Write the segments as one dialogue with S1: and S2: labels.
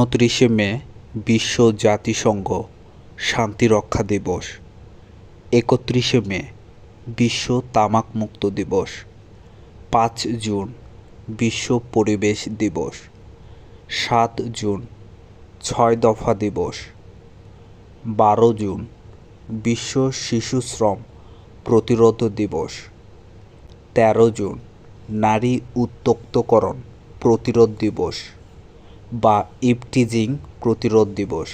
S1: উনত্রিশে মে বিশ্ব জাতিসংঘ শান্তিরক্ষা দিবস। একত্রিশে মে বিশ্ব তামাকমুক্ত দিবস। পাঁচ জুন বিশ্ব পরিবেশ দিবস। সাত জুন ছয় দফা দিবস। বারো জুন বিশ্ব শিশু শ্রম প্রতিরোধ দিবস। তেরো জুন নারী উত্তক্তকরণ প্রতিরোধ দিবস। বা ইপটিজিং প্রতিরোধ দিবস।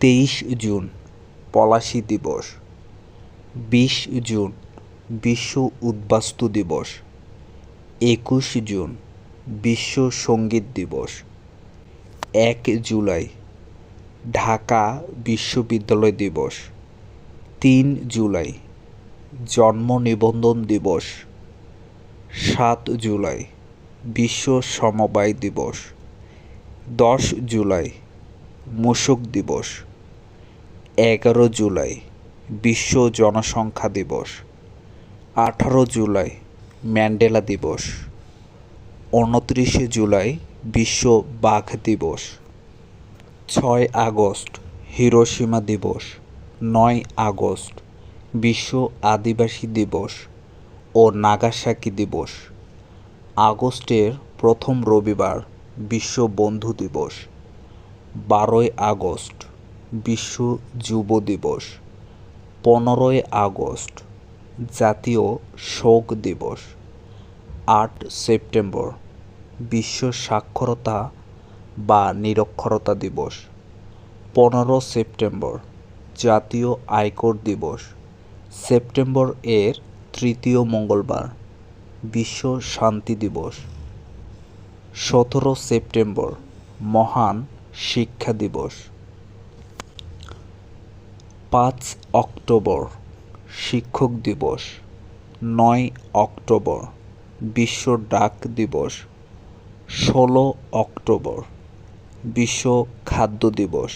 S1: তেইশ জুন, পলাশি দিবস। বিশ জুন, বিশ্ব উদ্বাস্তু দিবস। একুশ জুন, বিশ্ব সংগীত দিবস। এক জুলাই, ঢাকা বিশ্ববিদ্যালয় দিবস। তিন জুলাই, জন্ম নিবন্ধন দিবস। সাত জুলাই বিশ্ব সমবায় দিবস। দশ জুলাই, মূসক দিবস। এগারো জুলাই, বিশ্ব জনসংখ্যা দিবস। আঠারো জুলাই, ম্যান্ডেলা দিবস। উনত্রিশে জুলাই, বিশ্ব বাঘ দিবস। ছয় আগস্ট হিরোসীমা দিবস। নয় আগস্ট, বিশ্ব আদিবাসী দিবস ও নাগাসাকি দিবস। আগস্টের প্রথম রবিবার বিশ্ব বন্ধু দিবস। বারোই আগস্ট বিশ্ব যুব দিবস। পনেরোই আগস্ট জাতীয় শোক দিবস। আট সেপ্টেম্বর বিশ্ব সাক্ষরতা বা নিরক্ষরতা দিবস। পনেরো সেপ্টেম্বর জাতীয় আয়কর দিবস। সেপ্টেম্বর এর তৃতীয় মঙ্গলবার। বিশ্ব শান্তি দিবস। সতেরো সেপ্টেম্বর, মহান শিক্ষা দিবস। পাঁচ অক্টোবর, শিক্ষক দিবস। নয় অক্টোবর, বিশ্ব ডাক দিবস। ষোলো অক্টোবর, বিশ্ব খাদ্য দিবস।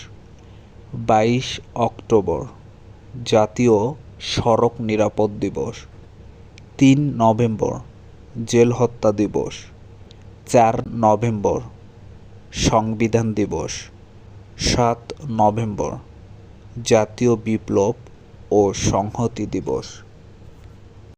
S1: বাইশ অক্টোবর, জাতীয় সড়ক নিরাপদ দিবস। তিন নভেম্বর জেল হত্যা দিবস চার নভেম্বর সংবিধান দিবস সাত নভেম্বর জাতীয় বিপ্লব ও সংহতি দিবস।